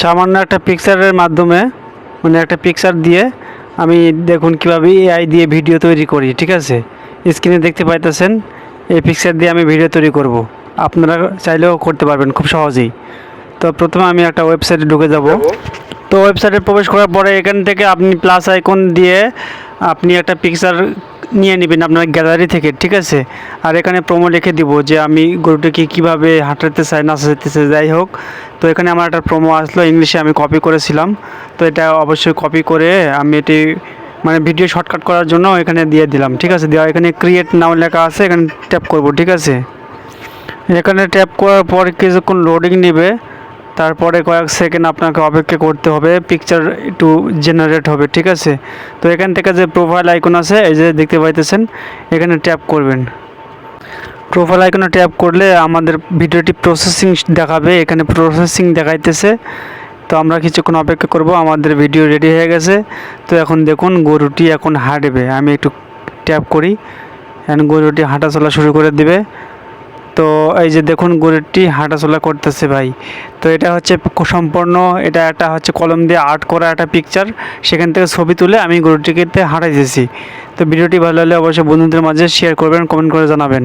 সামান্য একটা পিকচারের মাধ্যমে মানে একটা পিকচার দিয়ে আমি দেখুন কীভাবে এআই দিয়ে ভিডিও তৈরি করি ঠিক আছে? স্ক্রিনে দেখতে পাইতেছেন এই পিকচার দিয়ে আমি ভিডিও তৈরি করব। আপনারা চাইলেও করতে পারবেন খুব সহজেই। তো প্রথমে আমি একটা ওয়েবসাইটে ঢুকে যাব। তো ওয়েবসাইটে প্রবেশ করার পরে এখান থেকে আপনি প্লাস আইকন দিয়ে আপনি একটা পিকচার নিয়ে নেবেন আপনার গ্যালারি থেকে ঠিক আছে? আর এখানে প্রোমো লিখে দিব যে আমি গরুটিকে কীভাবে হাঁটাতে চাই নাচাতে চাই যাই হোক। তো এখানে আমার একটা প্রোমো আসলো ইংলিশে আমি কপি করেছিলাম। তো এটা অবশ্যই কপি করে আমি এটি মানে ভিডিও শর্টকাট করার জন্য এখানে দিয়ে দিলাম, ঠিক আছে? দেওয়া এখানে ক্রিয়েট নাও লেখা আছে, এখানে ট্যাপ করব, ঠিক আছে? এখানে ট্যাপ করার পর কিছুক্ষণ লোডিং নেবে, তারপরে কয়েক সেকেন্ড আপনাকে অপেক্ষা করতে হবে পিকচার একটু জেনারেট হবে, ঠিক আছে? তো এখান থেকে যে প্রোফাইল আইকন আছে, এই যে দেখতে পাইতেছেন, এখানে ট্যাপ করবেন। প্রোফাইল আইকনে ট্যাপ করলে আমাদের ভিডিওটি প্রসেসিং দেখাবে, এখানে প্রসেসিং দেখাইতেছে। তো আমরা কিছুক্ষণ অপেক্ষা করব, আমাদের ভিডিও রেডি হয়ে গেছে। তো এখন দেখুন, গরুটি এখন হাঁটবে। আমি একটু ট্যাপ করি। এখন গরুটি হাঁটা চলা শুরু করে দিবে। তো এই যে দেখুন, গরুটি হাঁটাচলা করতেছে ভাই। তো এটা হচ্ছে সম্পূর্ণ, এটা একটা হচ্ছে কলম দিয়ে আর্ট করা একটা পিকচার সেখান থেকে ছবি তুলে আমি গরুটিকে হাঁটাইতেছি। তো ভিডিওটি ভালো হলে অবশ্যই বন্ধুদের মাঝে শেয়ার করবেন কমেন্ট করে জানাবেন।